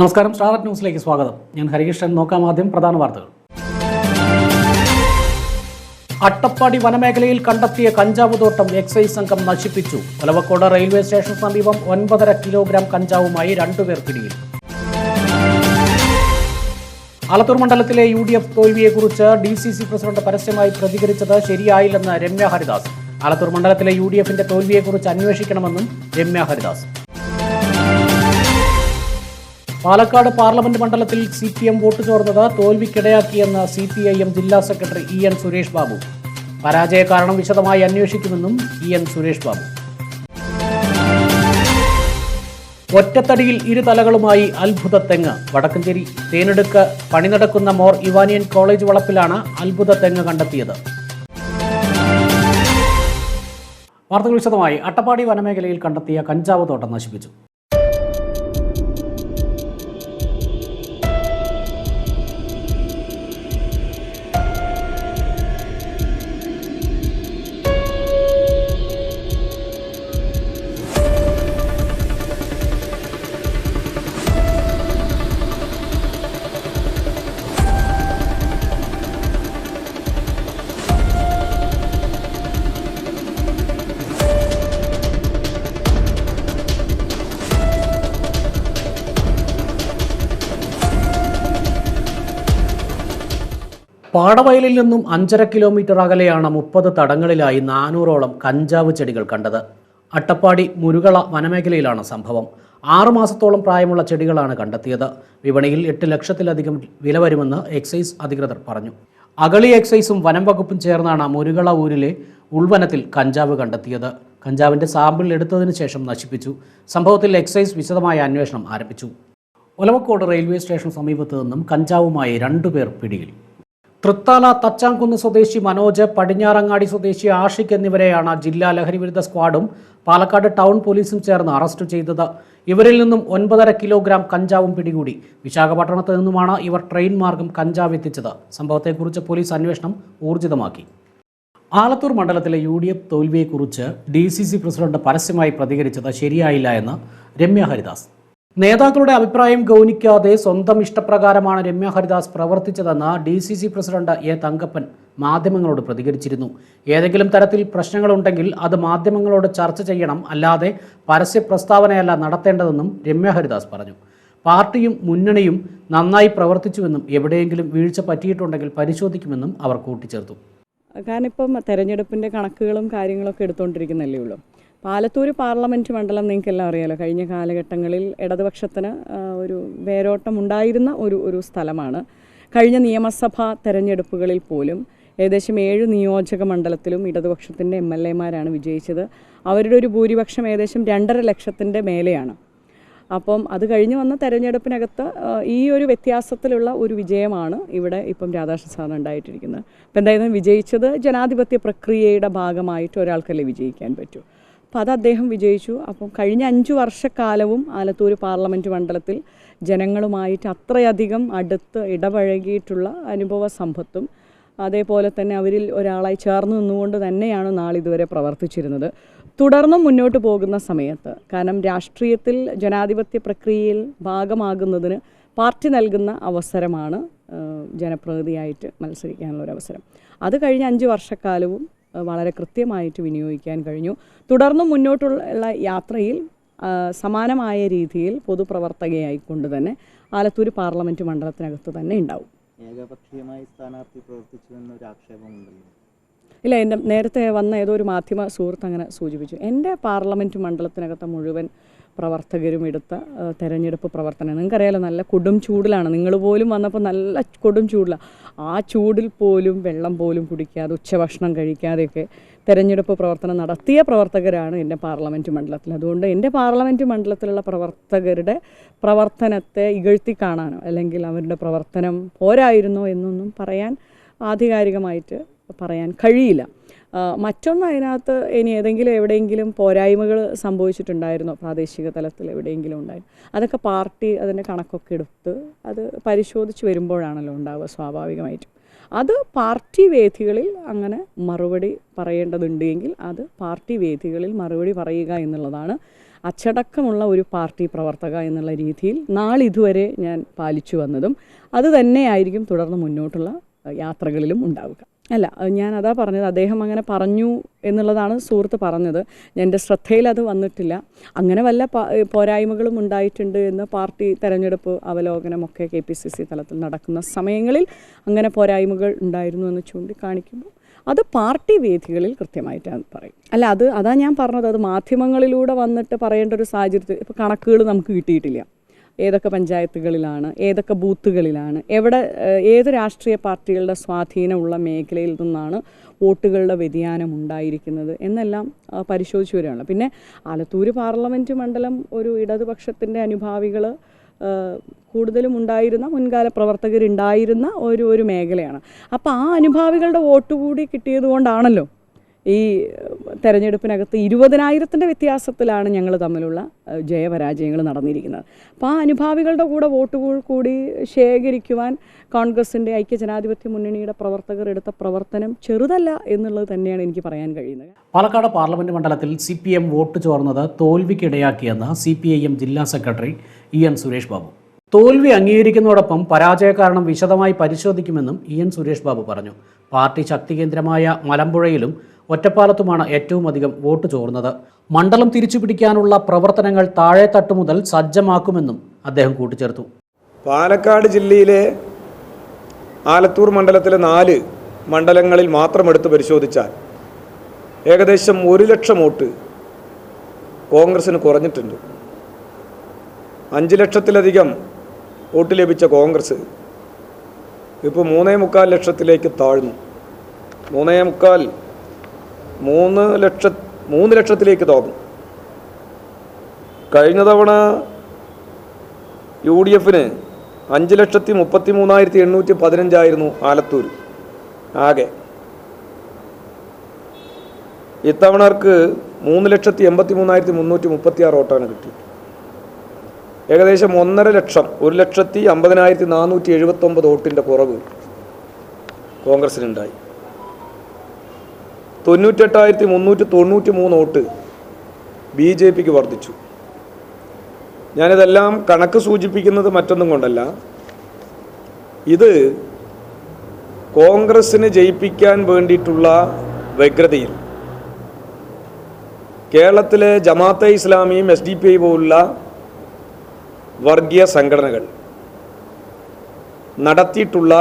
നമസ്കാരം. സ്റ്റാർട്ട് ന്യൂസിലേക്ക് സ്വാഗതം. ഞാൻ ഹരികൃഷ്ണൻ. നോക്കാം ആദ്യം പ്രധാന വാർത്തകൾ. അട്ടപ്പാടി വനമേഖലയിൽ കണ്ടെത്തിയ കഞ്ചാവ് തോട്ടം എക്സൈസ് സംഘം നശിപ്പിച്ചു. ഒലവക്കോട് റെയിൽവേ സ്റ്റേഷൻ സമീപം ഒൻപതര കിലോഗ്രാം കഞ്ചാവുമായി രണ്ടുപേർ പിടിയിൽ. ആലത്തൂർ മണ്ഡലത്തിലെ യു ഡി എഫ് തോൽവിയെക്കുറിച്ച് ഡി സി സി പ്രസിഡന്റ് പരസ്യമായി പ്രതികരിച്ചത് ശരിയായില്ലെന്ന് രമ്യ ഹരിദാസ്. ആലത്തൂർ മണ്ഡലത്തിലെ യു ഡി എഫിന്റെ തോൽവിയെക്കുറിച്ച് അന്വേഷിക്കണമെന്നും രമ്യ ഹരിദാസ്. പാലക്കാട് പാർലമെന്റ് മണ്ഡലത്തിൽ സി പി എം വോട്ട് ചോർന്നത് തോൽവിക്കിടയാക്കിയെന്ന് സി പി ഐ എം ജില്ലാ secretary E N Suresh Babu. പരാജയ കാരണം വിശദമായി അന്വേഷിക്കുമെന്നും ഇ എൻ സുരേഷ് ബാബു. ഒറ്റത്തടിയിൽ ഇരുതലകളുമായി അത്ഭുത തെങ്ങ്. വടക്കഞ്ചേരി തേനെടുക്ക് പണി നടക്കുന്ന മോർ ഇവാനിയൻ കോളേജ് വളപ്പിലാണ് അത്ഭുത തെങ്ങ് കണ്ടെത്തിയത്. വാർത്തകൾ വിശദമായി അട്ടപ്പാടി വനമേഖലയിൽ കണ്ടെത്തിയ കഞ്ചാവ് തോട്ടം നശിപ്പിച്ചു. പാടവയലിൽ നിന്നും അഞ്ചര കിലോമീറ്റർ അകലെയാണ് മുപ്പത് തടങ്ങളിലായി നാനൂറോളം കഞ്ചാവ് ചെടികൾ കണ്ടത്. അട്ടപ്പാടി മുരുകള വനമേഖലയിലാണ് സംഭവം. ആറു മാസത്തോളം പ്രായമുള്ള ചെടികളാണ് കണ്ടെത്തിയത്. വിപണിയിൽ എട്ട് ലക്ഷത്തിലധികം വില വരുമെന്ന് എക്സൈസ് അധികൃതർ പറഞ്ഞു. അഗളി എക്സൈസും വനം വകുപ്പും ചേർന്നാണ് മുരുകള ഊരിലെ ഉൾവനത്തിൽ കഞ്ചാവ് കണ്ടെത്തിയത്. കഞ്ചാവിന്റെ സാമ്പിൾ എടുത്തതിനു ശേഷം നശിപ്പിച്ചു. സംഭവത്തിൽ എക്സൈസ് വിശദമായ അന്വേഷണം ആരംഭിച്ചു. ഒലവക്കോട് റെയിൽവേ സ്റ്റേഷൻ സമീപത്തു നിന്നും കഞ്ചാവുമായി രണ്ടുപേർ പിടിയിൽ. തൃത്താല തച്ചാംകുന്ന് സ്വദേശി മനോജ് പടിഞ്ഞാറങ്ങാടി സ്വദേശി ആഷിഖ് എന്നിവരെയാണ് ജില്ലാ ലഹരി വിരുദ്ധ സ്ക്വാഡും പാലക്കാട് ടൗൺ പോലീസും ചേർന്ന് അറസ്റ്റ് ചെയ്തത്. ഇവരിൽ നിന്നും ഒൻപതര കിലോഗ്രാം കഞ്ചാവും പിടികൂടി. വിശാഖപട്ടണത്ത് നിന്നുമാണ് ഇവർ ട്രെയിൻ മാർഗം കഞ്ചാവ് എത്തിച്ചത്. സംഭവത്തെക്കുറിച്ച് പോലീസ് അന്വേഷണം ഊർജിതമാക്കി. ആലത്തൂർ മണ്ഡലത്തിലെ യു ഡി എഫ് തോൽവിയെക്കുറിച്ച് ഡി സി സി പ്രസിഡന്റ് പരസ്യമായി പ്രതികരിച്ചത് ശരിയായില്ല എന്ന് രമ്യ ഹരിദാസ്. നേതാക്കളുടെ അഭിപ്രായം ഗൗനിക്കാതെ സ്വന്തം ഇഷ്ടപ്രകാരമാണ് Ramya Haridas പ്രവർത്തിച്ചതെന്ന് D C C president A Thankappan മാധ്യമങ്ങളോട് പ്രതികരിച്ചിരുന്നു. ഏതെങ്കിലും തരത്തിൽ പ്രശ്നങ്ങളുണ്ടെങ്കിൽ അത് മാധ്യമങ്ങളോട് ചർച്ച ചെയ്യണം. അല്ലാതെ പരസ്യ പ്രസ്താവനയല്ല നടത്തേണ്ടതെന്നും രമ്യ ഹരിദാസ് പറഞ്ഞു. പാർട്ടിയും മുന്നണിയും നന്നായി പ്രവർത്തിച്ചുവെന്നും എവിടെയെങ്കിലും വീഴ്ച പറ്റിയിട്ടുണ്ടെങ്കിൽ പരിശോധിക്കുമെന്നും അവർ കൂട്ടിച്ചേർത്തു. കാരണം ഇപ്പം തെരഞ്ഞെടുപ്പിന്റെ കണക്കുകളും കാര്യങ്ങളൊക്കെ എടുത്തുകൊണ്ടിരിക്കുന്നല്ലേ ഉള്ളൂ. പാലത്തൂർ പാർലമെന്റ് മണ്ഡലം നിങ്ങൾക്ക് നിങ്ങൾക്കെല്ലാം അറിയാലോ. കഴിഞ്ഞ കാലഘട്ടങ്ങളിൽ ഇടതുപക്ഷത്തിന് ഒരു വേരോട്ടം ഉണ്ടായിരുന്ന ഒരു ഒരു സ്ഥലമാണ്. കഴിഞ്ഞ നിയമസഭാ തെരഞ്ഞെടുപ്പുകളിൽ പോലും ഏകദേശം ഏഴ് നിയോജക മണ്ഡലത്തിലും ഇടതുപക്ഷത്തിന്റെ എം എൽ എമാരാണ് വിജയിച്ചത്. അവരുടെ ഒരു ഭൂരിപക്ഷം ഏകദേശം രണ്ടര ലക്ഷത്തിന്റെ മേലെയാണ്. അപ്പം അത് കഴിഞ്ഞ് വന്ന തെരഞ്ഞെടുപ്പിനകത്ത് ഈ ഒരു വ്യത്യാസത്തിലുള്ള ഒരു വിജയമാണ് ഇവിടെ ഇപ്പം രാധാകൃഷ്ണൻ സാറിന് ഉണ്ടായിട്ടിരിക്കുന്നത്. അപ്പം എന്തായാലും വിജയിച്ചത് ജനാധിപത്യ പ്രക്രിയയുടെ ഭാഗമായിട്ട് ഒരാൾക്കല്ലേ വിജയിക്കാൻ പറ്റൂ. അപ്പോൾ അത് അദ്ദേഹം വിജയിച്ചു. അപ്പം കഴിഞ്ഞ അഞ്ച് വർഷക്കാലവും ആലത്തൂർ പാർലമെന്റ് മണ്ഡലത്തിൽ ജനങ്ങളുമായിട്ട് അത്രയധികം അടുത്ത് ഇടപഴകിയിട്ടുള്ള അനുഭവ സമ്പത്തും അതേപോലെ തന്നെ അവരിൽ ഒരാളായി ചേർന്ന് നിന്നുകൊണ്ട് തന്നെയാണ് നാളിതുവരെ പ്രവർത്തിച്ചിരുന്നത്. തുടർന്നും മുന്നോട്ട് പോകുന്ന സമയത്ത് കാരണം രാഷ്ട്രീയത്തിൽ ജനാധിപത്യ പ്രക്രിയയിൽ ഭാഗമാകുന്നതിന് പാർട്ടി നൽകുന്ന അവസരമാണ് ജനപ്രതിനിധിയായിട്ട് മത്സരിക്കാനുള്ള ഒരു അവസരം. അത് കഴിഞ്ഞ അഞ്ച് വർഷക്കാലവും വളരെ കൃത്യമായിട്ട് വിനിയോഗിക്കാൻ കഴിഞ്ഞു. തുടർന്നും മുന്നോട്ടുള്ള യാത്രയിൽ സമാനമായ രീതിയിൽ പൊതുപ്രവർത്തകയായിക്കൊണ്ട് തന്നെ ആലത്തൂർ പാർലമെന്റ് മണ്ഡലത്തിനകത്ത് തന്നെ ഉണ്ടാവും. ഏകപക്ഷീയമായി സ്ഥാനാർത്ഥി പ്രവർത്തിച്ചു എന്നൊരു ആക്ഷേപമുണ്ടല്ലോ ഇല്ല എന്റെ നേരത്തെ വന്ന ഏതോ ഒരു മാധ്യമ സുഹൃത്ത് അങ്ങനെ സൂചിപ്പിച്ചു. എന്റെ പാർലമെന്റ് മണ്ഡലത്തിനകത്ത് മുഴുവൻ പ്രവർത്തകരും എടുത്ത തെരഞ്ഞെടുപ്പ് പ്രവർത്തനം. നിങ്ങൾക്കറിയാലോ നല്ല കൊടും ചൂടിലാണ്. നിങ്ങൾ പോലും വന്നപ്പോൾ നല്ല കൊടും ചൂടിലാണ് ആ ചൂടിൽ പോലും വെള്ളം പോലും കുടിക്കാതെ ഉച്ചഭക്ഷണം കഴിക്കാതെയൊക്കെ തെരഞ്ഞെടുപ്പ് പ്രവർത്തനം നടത്തിയ പ്രവർത്തകരാണ് എന്റെ പാർലമെന്റ് മണ്ഡലത്തിൽ. അതുകൊണ്ട് എന്റെ പാർലമെന്റ് മണ്ഡലത്തിലുള്ള പ്രവർത്തകരുടെ പ്രവർത്തനത്തെ ഇകഴ്ത്തി കാണാനോ അല്ലെങ്കിൽ അവരുടെ പ്രവർത്തനം പോരായിരുന്നോ എന്നൊന്നും പറയാൻ ആധികാരികമായിട്ട് പറയാൻ കഴിയില്ല. മറ്റൊന്ന് അതിനകത്ത് ഇനി ഏതെങ്കിലും എവിടെയെങ്കിലും പോരായ്മകൾ സംഭവിച്ചിട്ടുണ്ടായിരുന്നോ? പ്രാദേശിക തലത്തിൽ എവിടെയെങ്കിലും ഉണ്ടായിരുന്നു അതൊക്കെ പാർട്ടി അതിന്റെ കണക്കൊക്കെ എടുത്ത് അത് പരിശോധിച്ച് വരുമ്പോഴാണല്ലോ ഉണ്ടാവുക സ്വാഭാവികമായിട്ടും. അത് പാർട്ടി വേദികളിൽ അങ്ങനെ മറുപടി പറയേണ്ടതുണ്ട് എങ്കിൽ അത് പാർട്ടി വേദികളിൽ മറുപടി പറയുക എന്നുള്ളതാണ് അച്ചടക്കമുള്ള ഒരു പാർട്ടി പ്രവർത്തക എന്നുള്ള രീതിയിൽ നാളിതുവരെ ഞാൻ പാലിച്ചു വന്നതും അതുതന്നെയായിരിക്കും തുടർന്ന് മുന്നോട്ടുള്ള യാത്രകളിലും ഉണ്ടാവുക. അല്ല ഞാൻ അതാ പറഞ്ഞത്. അദ്ദേഹം അങ്ങനെ പറഞ്ഞു എന്നുള്ളതാണ് സുഹൃത്ത് പറഞ്ഞത്. എന്റെ ശ്രദ്ധയിൽ അത് വന്നിട്ടില്ല. അങ്ങനെ വല്ല പോരായ്മകളും ഉണ്ടായിട്ടുണ്ട് എന്ന് പാർട്ടി തെരഞ്ഞെടുപ്പ് അവലോകനമൊക്കെ കെ പി സി സി തലത്തിൽ നടക്കുന്ന സമയങ്ങളിൽ അങ്ങനെ പോരായ്മകൾ ഉണ്ടായിരുന്നു എന്ന് ചൂണ്ടിക്കാണിക്കുമ്പോൾ അത് പാർട്ടി വേദികളിൽ കൃത്യമായിട്ടാണ് പറയും അല്ല അത് അതാ ഞാൻ പറഞ്ഞത്. അത് മാധ്യമങ്ങളിലൂടെ വന്നിട്ട് പറയേണ്ട ഒരു സാഹചര്യത്തിൽ ഇപ്പോൾ കണക്കുകൾ നമുക്ക് കിട്ടിയിട്ടില്ല. ഏതൊക്കെ പഞ്ചായത്തുകളിലാണ് ഏതൊക്കെ ബൂത്തുകളിലാണ് എവിടെ ഏത് രാഷ്ട്രീയ പാർട്ടികളുടെ സ്വാധീനമുള്ള മേഖലയിൽ നിന്നാണ് വോട്ടുകളുടെ വ്യതിയാനം ഉണ്ടായിരിക്കുന്നത് എന്നെല്ലാം പരിശോധിച്ച് വരികയാണ് പിന്നെ ആലത്തൂർ പാർലമെന്റ് മണ്ഡലം ഒരു ഇടതുപക്ഷത്തിന്റെ അനുഭാവികൾ കൂടുതലും ഉണ്ടായിരുന്ന മുൻകാല പ്രവർത്തകരുണ്ടായിരുന്ന ഒരു ഒരു മേഖലയാണ്. അപ്പോൾ ആ അനുഭാവികളുടെ വോട്ട് കൂടി കിട്ടിയത് കൊണ്ടാണല്ലോ ഈ തെരഞ്ഞെടുപ്പിനകത്ത് ഇരുപതിനായിരത്തിന്റെ വ്യത്യാസത്തിലാണ് ഞങ്ങൾ തമ്മിലുള്ള ജയപരാജയങ്ങൾ നടന്നിരിക്കുന്നത്. അപ്പോൾ ആ അനുഭാവികളുടെ കൂടെ വോട്ടുകൾ കൂടി ശേഖരിക്കുവാൻ കോൺഗ്രസിന്റെ ഐക്യജനാധിപത്യ മുന്നണിയുടെ പ്രവർത്തകർ എടുത്ത പ്രവർത്തനം ചെറുതല്ല എന്നുള്ളത് തന്നെയാണ് എനിക്ക് പറയാൻ കഴിയുന്നത്. പാലക്കാട് പാർലമെന്റ് മണ്ഡലത്തിൽ സി പി എം വോട്ട് ചോർന്നത് തോൽവിക്കിടയാക്കിയെന്ന് സി പി ഐ എം ജില്ലാ secretary E N Suresh Babu. തോൽവി അംഗീകരിക്കുന്നതോടൊപ്പം പരാജയ കാരണം വിശദമായി പരിശോധിക്കുമെന്നും ഇ എൻ സുരേഷ് ബാബു പറഞ്ഞു. പാർട്ടി ശക്തി കേന്ദ്രമായ മലമ്പുഴയിലും ഒറ്റപ്പാലത്തുമാണ് ഏറ്റവും അധികം വോട്ട് ചോർന്നത്. മണ്ഡലം തിരിച്ചുപിടിക്കാനുള്ള പ്രവർത്തനങ്ങൾ താഴെത്തട്ട് മുതൽ സജ്ജമാക്കുമെന്നും അദ്ദേഹം കൂട്ടിച്ചേർത്തു. പാലക്കാട് ജില്ലയിലെ ആലത്തൂർ മണ്ഡലത്തിലെ നാല് മണ്ഡലങ്ങളിൽ മാത്രം എടുത്ത് പരിശോധിച്ചാൽ ഏകദേശം ഒരു ലക്ഷം വോട്ട് കോൺഗ്രസ്സിന് കുറഞ്ഞിട്ടുണ്ട്. അഞ്ച് ലക്ഷത്തിലധികം വോട്ട് ലഭിച്ച കോൺഗ്രസ് ഇപ്പോൾ മൂന്നേ മുക്കാൽ ലക്ഷത്തിലേക്ക് താഴ്ന്നു. മൂന്നേ മുക്കാൽ മൂന്ന് ലക്ഷ മൂന്ന് ലക്ഷത്തിലേക്ക് തോന്നും. കഴിഞ്ഞ തവണ യു ഡി എഫിന് അഞ്ച് ലക്ഷത്തി മുപ്പത്തി മൂന്നായിരത്തി എണ്ണൂറ്റി പതിനഞ്ചായിരുന്നു ആലത്തൂർ. ആകെ. ഇത്തവണർക്ക് മൂന്ന് ലക്ഷത്തി എൺപത്തി മൂന്നായിരത്തി മുന്നൂറ്റി മുപ്പത്തി ആറ് വോട്ടാണ് കിട്ടിയത് ഏകദേശം ഒന്നര ലക്ഷം ഒരു ലക്ഷത്തി അമ്പതിനായിരത്തി നാനൂറ്റി എഴുപത്തൊമ്പത് വോട്ടിന്റെ കുറവ് കോൺഗ്രസിനുണ്ടായി. തൊണ്ണൂറ്റെട്ടായിരത്തി മുന്നൂറ്റി തൊണ്ണൂറ്റി മൂന്ന് വോട്ട് ബി ജെ പിക്ക് വർദ്ധിച്ചു. ഞാനിതെല്ലാം കണക്ക് സൂചിപ്പിക്കുന്നത് മറ്റൊന്നും കൊണ്ടല്ല. ഇത് കോൺഗ്രസ്സിന് ജയിപ്പിക്കാൻ വേണ്ടിയിട്ടുള്ള വ്യഗ്രതയിൽ. കേരളത്തിലെ ജമാഅത്തെ ഇസ്ലാമിയും എസ് ഡി പി ഐ പോലുള്ള വർഗീയ സംഘടനകൾ നടത്തിയിട്ടുള്ള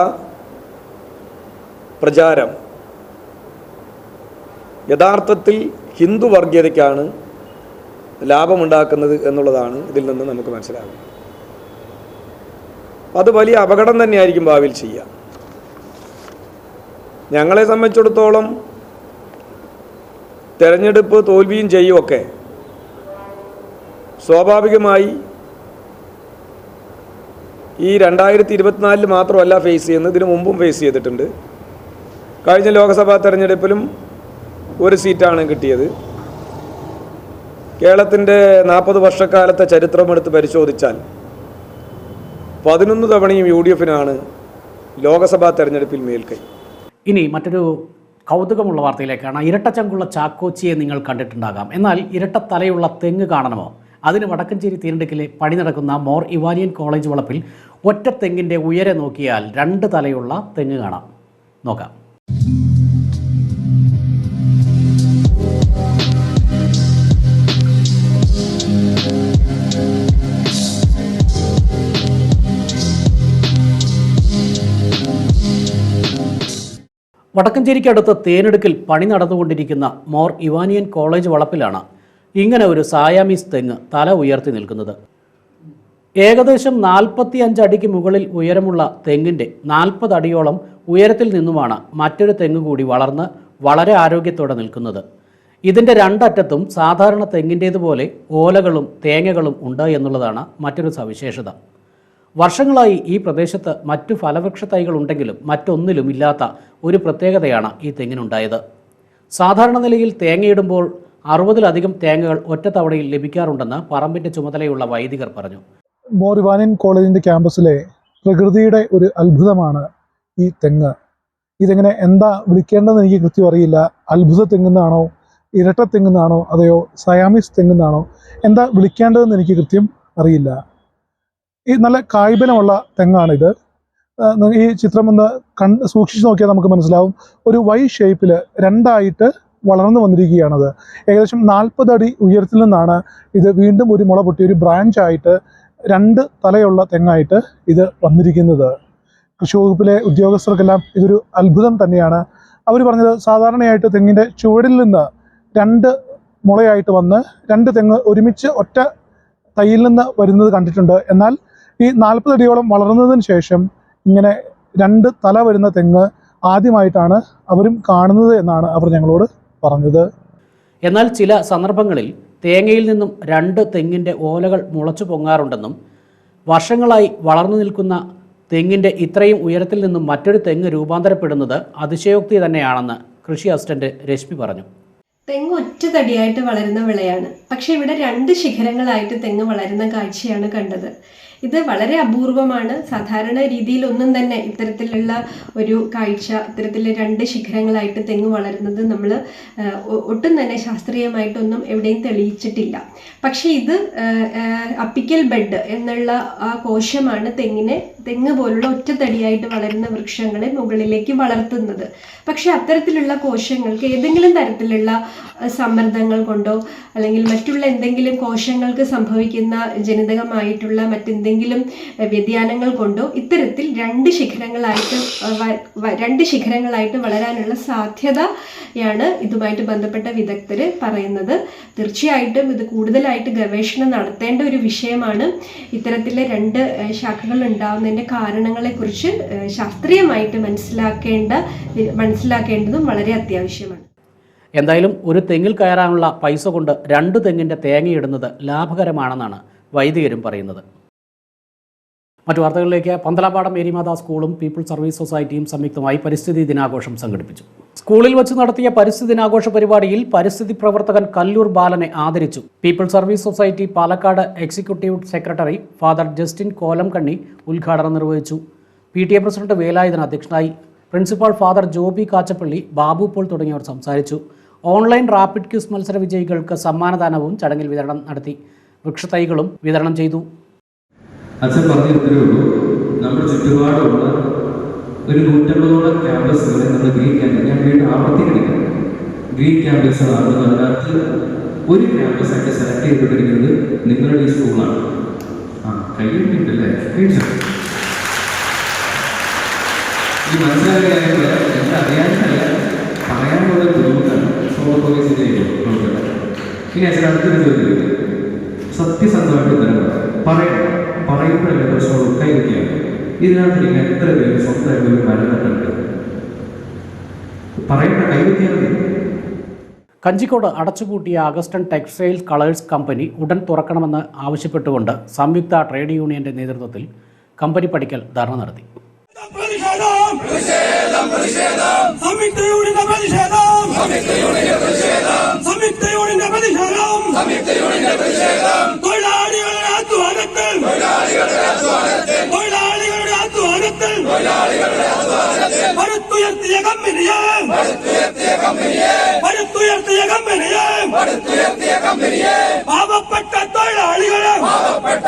പ്രചാരം യഥാർത്ഥത്തിൽ ഹിന്ദു വർഗീയതയ്ക്കാണ് ലാഭമുണ്ടാക്കുന്നത് എന്നുള്ളതാണ് ഇതിൽ നിന്ന് നമുക്ക് മനസ്സിലാകുന്നത്. അത് വലിയ അപകടം തന്നെയായിരിക്കും ഭാവിയിൽ ചെയ്യുക ഞങ്ങളെ സംബന്ധിച്ചിടത്തോളം തെരഞ്ഞെടുപ്പ് തോൽവിയും ചെയ്യുമൊക്കെ സ്വാഭാവികമായി ഈ രണ്ടായിരത്തി ഇരുപത്തിനാലിൽ മാത്രമല്ല ഫേസ് ചെയ്യുന്നത് ഇതിനു മുമ്പും ഫേസ് ചെയ്തിട്ടുണ്ട്. കഴിഞ്ഞ ലോക്സഭാ തെരഞ്ഞെടുപ്പിലും ഒരു സീറ്റാണ് കിട്ടിയത്. കേരളത്തിന്റെ നാൽപ്പത് വർഷക്കാലത്തെ ചരിത്രമെടുത്ത് പരിശോധിച്ചാൽ പതിനൊന്ന് തവണയും യു ഡി എഫിനാണ് ലോക്സഭാ തെരഞ്ഞെടുപ്പിൽ മേൽക്കൈ. ഇനി മറ്റൊരു കൗതുകമുള്ള വാർത്തയിലേക്കാണ്. ഇരട്ടച്ചങ്കുള്ള ചാക്കോച്ചിയെ നിങ്ങൾ കണ്ടിട്ടുണ്ടാകാം. എന്നാൽ ഇരട്ട തലയുള്ള തെങ്ങ് കാണണമോ? അതിന് വടക്കഞ്ചേരി തീരണ്ടക്കിലെ പണി നടക്കുന്ന മോർ ഇവാനിയൻ കോളേജ് വളപ്പിൽ ഒറ്റ തെങ്ങിന്റെ ഉയരെ നോക്കിയാൽ രണ്ട് തലയുള്ള തെങ്ങ് കാണാം. നോക്കാം. വടക്കഞ്ചേരിക്കടുത്ത് തേനെടുക്കിൽ പണി നടന്നുകൊണ്ടിരിക്കുന്ന മോർ ഇവാനിയൻ കോളേജ് വളപ്പിലാണ് ഇങ്ങനെ ഒരു സായാമീസ് തെങ്ങ് തല ഉയർത്തി നിൽക്കുന്നത്. ഏകദേശം നാൽപ്പത്തി അഞ്ച് അടിക്ക് മുകളിൽ ഉയരമുള്ള തെങ്ങിന്റെ നാൽപ്പത് അടിയോളം ഉയരത്തിൽ നിന്നുമാണ് മറ്റൊരു തെങ്ങ് കൂടി വളർന്ന് വളരെ ആരോഗ്യത്തോടെ നിൽക്കുന്നത്. ഇതിന്റെ രണ്ടറ്റത്തും സാധാരണ തെങ്ങിന്റേതുപോലെ ഓലകളും തേങ്ങകളും ഉണ്ട് എന്നുള്ളതാണ് മറ്റൊരു സവിശേഷത. വർഷങ്ങളായി ഈ പ്രദേശത്ത് മറ്റു ഫലവൃക്ഷ തൈകൾ ഉണ്ടെങ്കിലും മറ്റൊന്നിലും ഇല്ലാത്ത ഒരു പ്രത്യേകതയാണ് ഈ തെങ്ങിനുണ്ടായത്. സാധാരണ നിലയിൽ തേങ്ങയിടുമ്പോൾ അറുപതിലധികം തേങ്ങകൾ ഒറ്റത്തവണയിൽ ലഭിക്കാറുണ്ടെന്ന് പറമ്പിന്റെ ചുമതലയുള്ള വൈദികർ പറഞ്ഞു. മോറിവാനിൻ കോളേജിന്റെ ക്യാമ്പസിലെ പ്രകൃതിയുടെ ഒരു അത്ഭുതമാണ് ഈ തെങ്ങ്. ഇതെങ്ങനെ എന്താ വിളിക്കേണ്ടതെന്ന് എനിക്ക് കൃത്യം അറിയില്ല. അത്ഭുത തെങ്ങുന്നാണോ ഇരട്ട തെങ്ങുന്നാണോ അതെയോ സയാമിസ് തെങ്ങുന്നാണോ എന്താ വിളിക്കേണ്ടതെന്ന് എനിക്ക് കൃത്യം അറിയില്ല. ഈ നല്ല കായ്ബലമുള്ള തെങ്ങാണിത്. ഈ ചിത്രം ഒന്ന് കൺ സൂക്ഷിച്ച് നോക്കിയാൽ നമുക്ക് മനസ്സിലാവും. ഒരു വൈ ഷേപ്പിൽ രണ്ടായിട്ട് വളർന്നു വന്നിരിക്കുകയാണത്. ഏകദേശം നാൽപ്പത് അടി ഉയരത്തിൽ നിന്നാണ് ഇത് വീണ്ടും ഒരു മുള പൊട്ടി ഒരു ബ്രാഞ്ച് ആയിട്ട് രണ്ട് തലയുള്ള തെങ്ങായിട്ട് ഇത് വന്നിരിക്കുന്നത്. കൃഷി വകുപ്പിലെ ഉദ്യോഗസ്ഥർക്കെല്ലാം ഇതൊരു അത്ഭുതം തന്നെയാണ്. അവർ പറഞ്ഞത് സാധാരണയായിട്ട് തെങ്ങിന്റെ ചുവടിൽ നിന്ന് രണ്ട് മുളയായിട്ട് വന്ന് രണ്ട് തെങ്ങ് ഒരുമിച്ച് ഒറ്റ തൈയിൽ നിന്ന് വരുന്നത് കണ്ടിട്ടുണ്ട്. എന്നാൽ ഈ നാൽപ്പത് അടിയോളം വളർന്നതിന് ശേഷം ഇങ്ങനെ രണ്ട് തല വരുന്ന തെങ്ങ് ആദ്യമായിട്ടാണ് അവരും കാണുന്നത് എന്നാണ് അവർ ഞങ്ങളോട് പറഞ്ഞത്. എന്നാൽ ചില സന്ദർഭങ്ങളിൽ തേങ്ങയിൽ നിന്നും രണ്ട് തെങ്ങിന്റെ ഓലകൾ മുളച്ചു പൊങ്ങാറുണ്ടെന്നും വർഷങ്ങളായി വളർന്നു നിൽക്കുന്ന തെങ്ങിന്റെ ഇത്രയും ഉയരത്തിൽ നിന്നും മറ്റൊരു തെങ്ങ് രൂപാന്തരപ്പെടുന്നത് അതിശയോക്തി തന്നെയാണെന്ന് കൃഷി അസിസ്റ്റന്റ് രശ്മി പറഞ്ഞു. തെങ്ങ് ഒറ്റത്തടിയായിട്ട് വളരുന്ന വിളയാണ്. പക്ഷെ ഇവിടെ രണ്ട് ശിഖരങ്ങളായിട്ട് തെങ്ങ് വളരുന്ന കാഴ്ചയാണ് കണ്ടത്. ഇത് വളരെ അപൂർവമാണ്. സാധാരണ രീതിയിൽ ഒന്നും തന്നെ ഇത്തരത്തിലുള്ള ഒരു കാഴ്ച ഇത്തരത്തിൽ രണ്ട് ശിഖരങ്ങളായിട്ട് തെങ്ങ് വളരുന്നത് നമ്മൾ ഒട്ടും തന്നെ ശാസ്ത്രീയമായിട്ടൊന്നും എവിടെയും തെളിയിച്ചിട്ടില്ല. പക്ഷേ ഇത് അപ്പിക്കൽ ബെഡ് എന്നുള്ള ആ കോശമാണ് തെങ്ങിനെ തെങ്ങ് പോലുള്ള ഒറ്റത്തടിയായിട്ട് വളരുന്ന വൃക്ഷങ്ങളെ മുകളിലേക്ക് വളർത്തുന്നത്. പക്ഷേ അത്തരത്തിലുള്ള കോശങ്ങൾക്ക് ഏതെങ്കിലും തരത്തിലുള്ള സമ്മർദ്ദങ്ങൾ കൊണ്ടോ അല്ലെങ്കിൽ മറ്റുള്ള എന്തെങ്കിലും കോശങ്ങൾക്ക് സംഭവിക്കുന്ന ജനിതകമായിട്ടുള്ള മറ്റെന്തെങ്കിലും വ്യതിയാനങ്ങൾ കൊണ്ടോ ഇത്തരത്തിൽ രണ്ട് ശിഖരങ്ങളായിട്ട് രണ്ട് ശിഖരങ്ങളായിട്ട് വളരാനുള്ള സാധ്യതയാണ് ഇതുമായിട്ട് ബന്ധപ്പെട്ട വിദഗ്ധർ പറയുന്നത്. തീർച്ചയായിട്ടും ഇത് കൂടുതലായിട്ട് ഗവേഷണം നടത്തേണ്ട ഒരു വിഷയമാണ് ഇത്തരത്തിലെ രണ്ട് ശാഖകൾ ഉണ്ടാവുന്നതിന്റെ കാരണങ്ങളെക്കുറിച്ച് ശാസ്ത്രീയമായിട്ട് മനസ്സിലാക്കേണ്ട മനസ്സിലാക്കേണ്ടതും വളരെ അത്യാവശ്യമാണ്. എന്തായാലും ഒരു തെങ്ങിൽ കയറാനുള്ള പൈസ കൊണ്ട് രണ്ട് തെങ്ങിന്റെ തേങ്ങയിടുന്നത് ലാഭകരമാണെന്നാണ് വൈദികരും പറയുന്നത്. മറ്റു വാർത്തകളിലേക്ക് പന്തളപാടം മേരിമാതാ സ്കൂളും പീപ്പിൾ സർവീസ് സൊസൈറ്റിയും സംയുക്തമായി പരിസ്ഥിതി ദിനാഘോഷം സംഘടിപ്പിച്ചു. സ്കൂളിൽ വച്ച് നടത്തിയ പരിസ്ഥിതി ദിനാഘോഷ പരിപാടിയിൽ പരിസ്ഥിതി പ്രവർത്തകൻ കല്ലൂർ ബാലനെ ആദരിച്ചു. People service society Palakkad executive secretary father Justin Kolamkanni ഉദ്ഘാടനം നിർവഹിച്ചു. P T A president Velayudhan അധ്യക്ഷനായി principal father Joby Kachappilly Babu Paul തുടങ്ങിയവർ സംസാരിച്ചു. ഓൺലൈൻ റാപ്പിഡ് ക്യൂസ് മത്സര വിജയികൾക്ക് സമ്മാനദാനവും ചടങ്ങിൽ വിതരണം നടത്തി. വൃക്ഷത്തൈകളും വിതരണം ചെയ്തു. അച്ഛൻ ഉള്ളൂ. നമ്മുടെ ചുറ്റുപാടുമുള്ള ഒരു നൂറ്റമ്പതോളം ക്യാമ്പസുകളെ നമ്മൾ ഗ്രീൻ ക്യാമ്പസ് ഞാൻ വീണ്ടും ആവർത്തിക്കുന്നില്ല ഗ്രീൻ ക്യാമ്പസുകളാണ് അതിനകത്ത് ഒരു ക്യാമ്പസ് സെലക്ട് ചെയ്തിട്ടിരിക്കുന്നത് നിങ്ങളുടെ ഈ സ്കൂളാണ്. ആ കൈയ്യുണ്ടല്ലേ കഴിച്ചു ഈ മനസ്സിലാക്കിയ കാര്യങ്ങൾ എന്നെ അറിയാനല്ല പറയാനുള്ള ബുദ്ധിമുട്ടാണ്. ഫോട്ടോസിന്റെ ഇനി അച്ഛൻ അടുത്തൊരു ചോദ്യം സത്യസന്ധമായിട്ട് ഉത്തരം പറയാം പറയുമ്പോഴല്ലേ പ്രശ്നമുള്ളൂ കൈവയ്ക്കുകയാണ് ഇതിനകത്ത് നിങ്ങൾ എത്ര പേര് സ്വന്തമായിട്ട് ഒരു മരം നട്ടിട്ടുണ്ട് പറയുന്ന കൈവിധ്യാണ് കഞ്ചിക്കോട് അടച്ചുപൂട്ടിയ അഗസ്റ്റൺ ടെക്സ്റ്റൈൽസ് കളേഴ്സ് കമ്പനി ഉടൻ തുറക്കണമെന്ന് ആവശ്യപ്പെട്ടുകൊണ്ട് സംയുക്ത ട്രേഡ് യൂണിയന്റെ നേതൃത്വത്തിൽ കമ്പനി പടിക്കൽ ധർണ നടത്തി. പ്രതിഷേധം സംയുക്ത യൂണിയന്റെ പ്രതിഷേധം സംയുക്ത യൂണിയന്റെ പ്രതിഷേധം തൊഴിലാളികളുടെ അധ്വാനത്തിൽ തൊഴിലാളികളുടെ അധ്വാനത്തിൽ പടുത്തുയർത്തിയ കമ്പനിയെ പടുത്തുയർത്തിയ കമ്പനിയെ പാവപ്പെട്ട തൊഴിലാളികളെ പാവപ്പെട്ട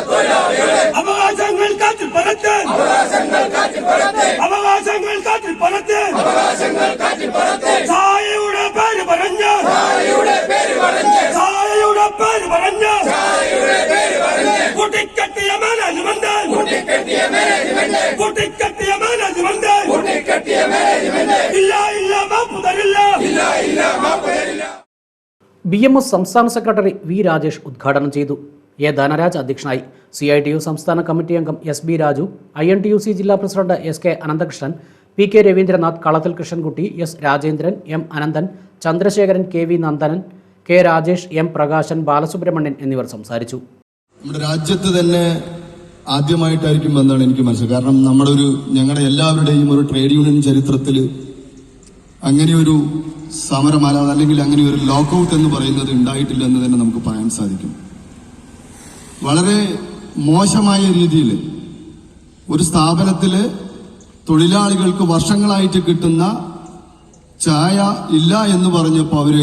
തൊഴിലാളികളെ അവകാശങ്ങൾ കാറ്റിൽ പറത്ത് അവകാശങ്ങൾ കാറ്റിൽ പറത്ത് ചായയുടെ പേര് പറഞ്ഞ് ചായയുടെ പേര് പറഞ്ഞ് കൂട്ടിക്കെട്ടിയ മാനേജ്മെന്റ് കൂട്ടിക്കെട്ടിയ മാനേജ്മെന്റ്. ഇല്ല ഇല്ല മാപ്പ് തരില്ല ബി എം എസ് സംസ്ഥാന സെക്രട്ടറി വി രാജേഷ് ഉദ്ഘാടനം ചെയ്തു. എ ധനരാജ് അധ്യക്ഷനായി. സി ഐ ടി യു സംസ്ഥാന കമ്മിറ്റി അംഗം S B Raju I N T U C ജില്ലാ president S K Ananthakrishnan P K Raveendranath Kalathil Krishnankutty S Rajendran M Ananthan Chandrasekharan K V Nandanan K Rajesh M Prakashan Balasubramanian എന്നിവർ സംസാരിച്ചു. നമ്മുടെ രാജ്യത്ത് തന്നെ ആദ്യമായിട്ടായിരിക്കും എന്നാണ് എനിക്ക് മനസ്സിലായത്. കാരണം നമ്മുടെ ഒരു ഞങ്ങളുടെ എല്ലാവരുടെയും ഒരു ട്രേഡ് യൂണിയൻ ചരിത്രത്തിൽ അങ്ങനെ ഒരു അല്ലെങ്കിൽ അങ്ങനെ ഒരു ലോക്കൗട്ട് എന്ന് പറയുന്നത് ഉണ്ടായിട്ടില്ല എന്ന് തന്നെ നമുക്ക് പറയാൻ സാധിക്കും. വളരെ മോശമായ രീതിയിൽ ഒരു സ്ഥാപനത്തിൽ തൊഴിലാളികൾക്ക് വർഷങ്ങളായിട്ട് കിട്ടുന്ന ചായ ഇല്ല എന്ന് പറഞ്ഞപ്പോൾ അവർ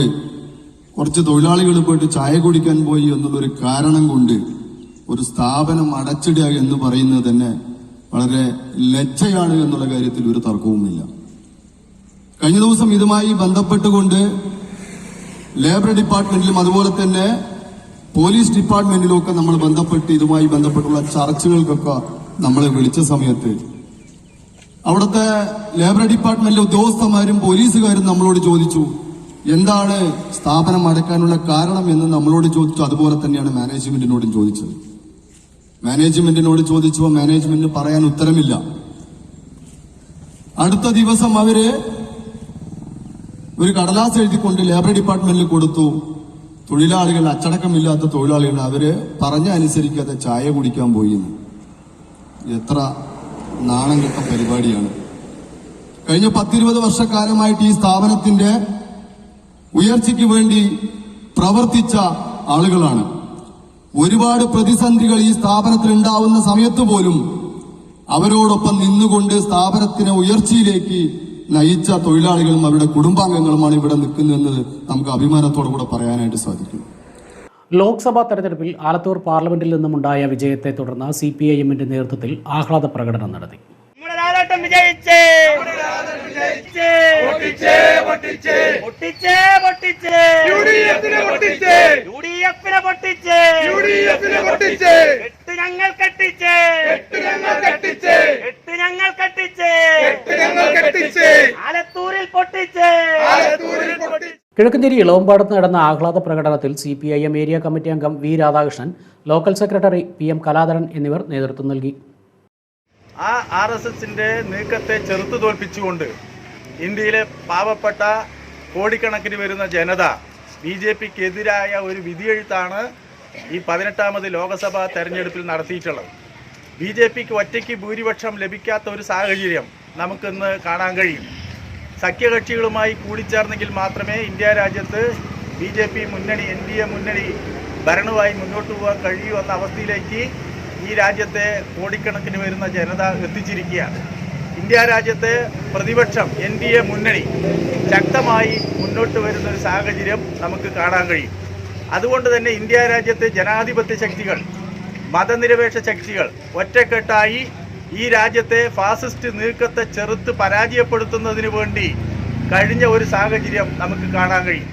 കുറച്ച് തൊഴിലാളികൾ പോയിട്ട് ചായ കുടിക്കാൻ പോയി എന്നുള്ളൊരു കാരണം കൊണ്ട് ഒരു സ്ഥാപനം അടച്ചിടുക എന്ന് പറയുന്നത് തന്നെ വളരെ ലജ്ജയാണ് എന്നുള്ള കാര്യത്തിൽ ഒരു തർക്കവുമില്ല. കഴിഞ്ഞ ദിവസം ഇതുമായി ബന്ധപ്പെട്ടുകൊണ്ട് ലേബർ ഡിപ്പാർട്ട്മെന്റിലും അതുപോലെ തന്നെ പോലീസ് ഡിപ്പാർട്ട്മെന്റിലും ഒക്കെ നമ്മൾ ബന്ധപ്പെട്ട് ഇതുമായി ബന്ധപ്പെട്ടുള്ള ചർച്ചകൾക്കൊക്കെ നമ്മളെ വിളിച്ച സമയത്ത് അവിടുത്തെ ലേബർ ഡിപ്പാർട്ട്മെന്റിലെ ഉദ്യോഗസ്ഥന്മാരും പോലീസുകാരും നമ്മളോട് ചോദിച്ചു എന്താണ് സ്ഥാപനം അടയ്ക്കാനുള്ള കാരണം? എന്ന് നമ്മളോട് ചോദിച്ചു. അതുപോലെ തന്നെയാണ് മാനേജ്മെന്റിനോടും ചോദിച്ചത്. മാനേജ്മെന്റിനോട് ചോദിച്ചപ്പോൾ മാനേജ്മെന്റിന് പറയാൻ ഉത്തരമില്ല. അടുത്ത ദിവസം അവർ ഒരു കടലാസ് എഴുതിക്കൊണ്ട് ലേബർ ഡിപ്പാർട്ട്മെന്റിൽ കൊടുത്തു. തൊഴിലാളികൾ അച്ചടക്കമില്ലാത്ത തൊഴിലാളികൾ അവർ പറഞ്ഞ അനുസരിക്കാതെ ചായ കുടിക്കാൻ പോയി. എത്ര നാണം കെട്ട പരിപാടിയാണ്. കഴിഞ്ഞ പത്തിരുപത് വർഷക്കാലമായിട്ട് ഈ സ്ഥാപനത്തിന്റെ ഉയർച്ചയ്ക്ക് വേണ്ടി പ്രവർത്തിച്ച ആളുകളാണ്. ഒരുപാട് പ്രതിസന്ധികൾ ഈ സ്ഥാപനത്തിൽ ഉണ്ടാവുന്ന സമയത്ത് പോലും അവരോടൊപ്പം നിന്നുകൊണ്ട് സ്ഥാപനത്തിനെ ഉയർച്ചയിലേക്ക് നയിച്ച തൊഴിലാളികളും അവരുടെ കുടുംബാംഗങ്ങളുമാണ് ഇവിടെ നിൽക്കുന്നതെന്ന് നമുക്ക് അഭിമാനത്തോടു കൂടെ പറയാനായിട്ട് സാധിക്കും. ലോക്സഭാ തെരഞ്ഞെടുപ്പിൽ ആലത്തൂർ പാർലമെന്റിൽ നിന്നുമുണ്ടായ വിജയത്തെ തുടർന്ന് സി പി ഐ എമ്മിന്റെ നേതൃത്വത്തിൽ ആഹ്ലാദ പ്രകടനം നടത്തി. നമ്മുടെ ലാലേട്ടൻ വിജയിച്ചേ. പൊട്ടിച്ചേ പൊട്ടിച്ചേ പൊട്ടിച്ചേ പൊട്ടിച്ചേ പൊട്ടിച്ചേ യു ഡി എഫിനെ പൊട്ടിച്ചേ യു ഡി എഫിനെ പൊട്ടിച്ചേ യു ഡി എഫിനെ പൊട്ടിച്ചേ എട്ട് ഞങ്ങൾ കെട്ടിച്ചേ. എട്ട് ഞങ്ങൾ കെട്ടിച്ചേ. എട്ട് ഞങ്ങൾ കെട്ടിച്ചേ. എട്ട് ഞങ്ങൾ കെട്ടിച്ചേ. ആലത്തൂരിൽ പൊട്ടിച്ചേ. ആലത്തൂരിൽ പൊട്ടിച്ചേ കിഴക്കഞ്ചേരി ഇളവമ്പാടത്ത് നടന്ന ആഹ്ലാദ പ്രകടനത്തിൽ C P I M area committee അംഗം V Radhakrishnan local secretary P M Kaladharan എന്നിവർ നേതൃത്വം നൽകി. ആ ആർ എസ് എസിന്റെ നീക്കത്തെ ചെറുത്തു തോൽപ്പിച്ചുകൊണ്ട് ഇന്ത്യയിലെ പാവപ്പെട്ട കോടിക്കണക്കിന് വരുന്ന ജനത ബി ജെ പിക്കെതിരായ ഒരു വിധിയെഴുത്താണ് ഈ പതിനെട്ടാമത് ലോക്സഭാ തെരഞ്ഞെടുപ്പിൽ നടത്തിയിട്ടുള്ളത്. ബി ജെ പിക്ക് ഒറ്റയ്ക്ക് ഭൂരിപക്ഷം ലഭിക്കാത്ത ഒരു സാഹചര്യം നമുക്കിന്ന് കാണാൻ കഴിയും. സഖ്യകക്ഷികളുമായി കൂടിച്ചേർന്നെങ്കിൽ മാത്രമേ ഇന്ത്യ രാജ്യത്ത് ബി ജെ പി മുന്നണി എൻ ഡി എ മുന്നണി ഭരണവുമായി മുന്നോട്ട് പോകാൻ കഴിയൂ എന്ന അവസ്ഥയിലേക്ക് ഈ രാജ്യത്തെ കോടിക്കണക്കിന് വരുന്ന ജനത എത്തിച്ചിരിക്കുകയാണ്. ഇന്ത്യ രാജ്യത്തെ പ്രതിപക്ഷം എൻ ഡി എ മുന്നണി ശക്തമായി മുന്നോട്ട് വരുന്ന ഒരു സാഹചര്യം നമുക്ക് കാണാൻ കഴിയും. അതുകൊണ്ട് തന്നെ ഇന്ത്യ രാജ്യത്തെ ജനാധിപത്യ ശക്തികൾ മതനിരപേക്ഷ ശക്തികൾ ഒറ്റക്കെട്ടായി ഈ രാജ്യത്തെ ഫാസിസ്റ്റ് നീക്കത്തെ ചെറുത്ത് പരാജയപ്പെടുത്തുന്നതിന് വേണ്ടി കഴിഞ്ഞ ഒരു സാഹചര്യം നമുക്ക് കാണാൻ കഴിയും.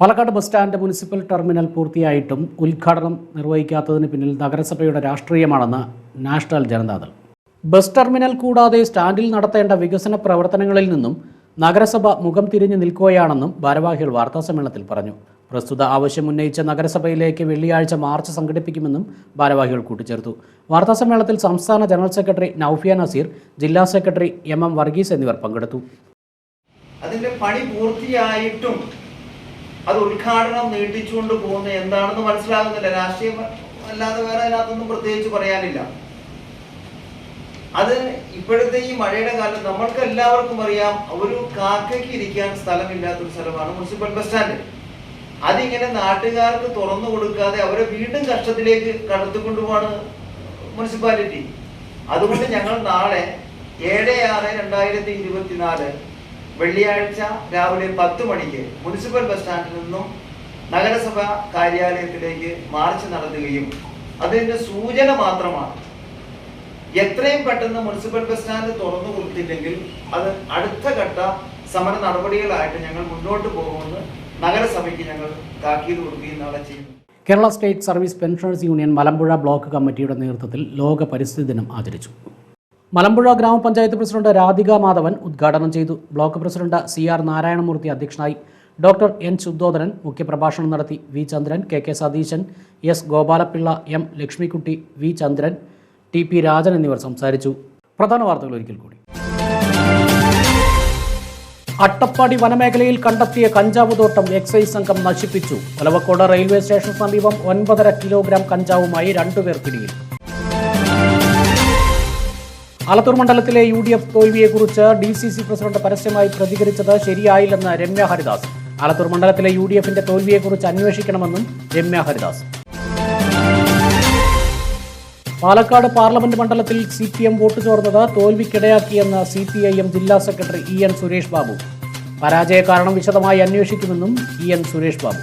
Palakkad bus stand municipal terminal പൂർത്തിയായിട്ടും ഉദ്ഘാടനം നിർവഹിക്കാത്തതിന് പിന്നിൽ നഗരസഭയുടെ രാഷ്ട്രീയമാണെന്ന് നാഷണൽ ജനതാദൾ. ബസ് ടെർമിനൽ കൂടാതെ സ്റ്റാൻഡിൽ നടത്തേണ്ട വികസന പ്രവർത്തനങ്ങളിൽ നിന്നും നഗരസഭ മുഖം തിരിഞ്ഞു നിൽക്കുകയാണെന്നും ഭാരവാഹികൾ വാർത്താസമ്മേളനത്തിൽ പറഞ്ഞു. പ്രസ്തുത ആവശ്യം ഉന്നയിച്ച നഗരസഭയിലേക്ക് വെള്ളിയാഴ്ച മാർച്ച് സംഘടിപ്പിക്കുമെന്നും ഭാരവാഹികൾ കൂട്ടിച്ചേർത്തു. വാർത്താസമ്മേളനത്തിൽ സംസ്ഥാന ജനറൽ സെക്രട്ടറി നൌഫിയ നസീർ ജില്ലാ സെക്രട്ടറി എം എം വർഗീസ് എന്നിവർ പങ്കെടുത്തു. അതിന്റെ പണി പൂർത്തിയായിട്ടും അത് ഉദ്ഘാടനം നീട്ടിച്ചുകൊണ്ട് പോകുന്നത് എന്താണെന്ന് മനസ്സിലാകുന്നില്ല. രാഷ്ട്രീയം അല്ലാതെ വേറെ അതിനകത്തൊന്നും പ്രത്യേകിച്ച് പറയാനില്ല. അത് ഇപ്പോഴത്തെ ഈ മഴയുടെ കാലത്ത് നമ്മൾക്ക് എല്ലാവർക്കും അറിയാം ഒരു കാക്കയ്ക്ക് ഇരിക്കാൻ സ്ഥലമില്ലാത്തൊരു സ്ഥലമാണ് മുനിസിപ്പൽ ബസ് സ്റ്റാൻഡ്. അതിങ്ങനെ നാട്ടുകാർക്ക് തുറന്നു കൊടുക്കാതെ അവരെ വീണ്ടും കഷ്ടത്തിലേക്ക് കടത്തിക്കൊണ്ടുപോവാണ് മുനിസിപ്പാലിറ്റി. അതുകൊണ്ട് ഞങ്ങൾ നാളെ ഏഴ് ആറ് രണ്ടായിരത്തി ഇരുപത്തിനാല് വെള്ളിയാഴ്ച രാവിലെ പത്ത് മണിക്ക് മുനിസിപ്പൽ ബസ് സ്റ്റാൻഡിൽ നിന്നും നഗരസഭ കാര്യാലയത്തിലേക്ക് മാർച്ച് നടത്തുകയും അതിന്റെ സൂചന മാത്രമാണ്. എത്രയും പെട്ടെന്ന് മുനിസിപ്പൽ ബസ് സ്റ്റാൻഡ് തുറന്നു കൊടുത്തില്ലെങ്കിൽ അത് അടുത്ത ഘട്ട സമര നടപടികളായിട്ട് ഞങ്ങൾ മുന്നോട്ട് പോകുമെന്ന് നഗരസഭയ്ക്ക് ഞങ്ങൾ താക്കീത് കൊടുക്കുകയും നാളെ ചെയ്യുന്നു. Kerala state service pensioners union Malampuzha block കമ്മിറ്റിയുടെ നേതൃത്വത്തിൽ ലോക പരിസ്ഥിതി ദിനം ആചരിച്ചു. മലമ്പുഴ ഗ്രാമപഞ്ചായത്ത് പ്രസിഡന്റ് രാധിക മാധവൻ ഉദ്ഘാടനം ചെയ്തു. Block president C R Narayanamoorthy അധ്യക്ഷനായി. ഡോക്ടർ എൻ ശുദ്ധോദരൻ മുഖ്യപ്രഭാഷണം നടത്തി. V Chandran K K Satheesan S Gopalapillai M Lakshmikutty V Chandran T P Rajan എന്നിവർ സംസാരിച്ചു. പ്രധാന വാർത്തകൾ ഒരിക്കൽ കൂടി. അട്ടപ്പാടി വനമേഖലയിൽ കണ്ടെത്തിയ കഞ്ചാവ് തോട്ടം എക്സൈസ് സംഘം നശിപ്പിച്ചു. ഒലവക്കോട് റെയിൽവേ സ്റ്റേഷൻ സമീപം ഒൻപതര കിലോഗ്രാം കഞ്ചാവുമായി രണ്ടുപേർ പിടിയിൽ ആലത്തൂർ മണ്ഡലത്തിലെ യു ഡി എഫ് തോൽവിയെക്കുറിച്ച് ഡി സി സി പ്രസിഡന്റ് പരസ്യമായി പ്രതികരിച്ചത് ശരിയായില്ലെന്ന് രമ്യ ഹരിദാസ്. ആലത്തൂർ മണ്ഡലത്തിലെ യു ഡി എഫിന്റെ തോൽവിയെക്കുറിച്ച് അന്വേഷിക്കണമെന്നും രമ്യ ഹരിദാസ്. പാലക്കാട് പാർലമെന്റ് മണ്ഡലത്തിൽ സി പി എം വോട്ട് ചോർന്നത് തോൽവിക്കിടയാക്കിയെന്ന് സി പി ഐ എം ജില്ലാ secretary E N Suresh Babu. പരാജയ കാരണം വിശദമായി അന്വേഷിക്കുമെന്നും ഇ എൻ സുരേഷ് ബാബു.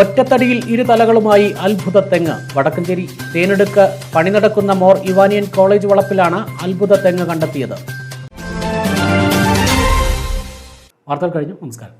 ഒറ്റത്തടിയിൽ ഇരുതലകളുമായി അത്ഭുത തെങ്ങ്. വടക്കഞ്ചേരി തേനെടുക്ക് പണി നടക്കുന്ന മോർ ഇവാനിയൻ കോളേജ് വളപ്പിലാണ് അത്ഭുത തെങ്ങ് കണ്ടെത്തിയത്. വാർത്തകൾ കഴിഞ്ഞു. നമസ്കാരം.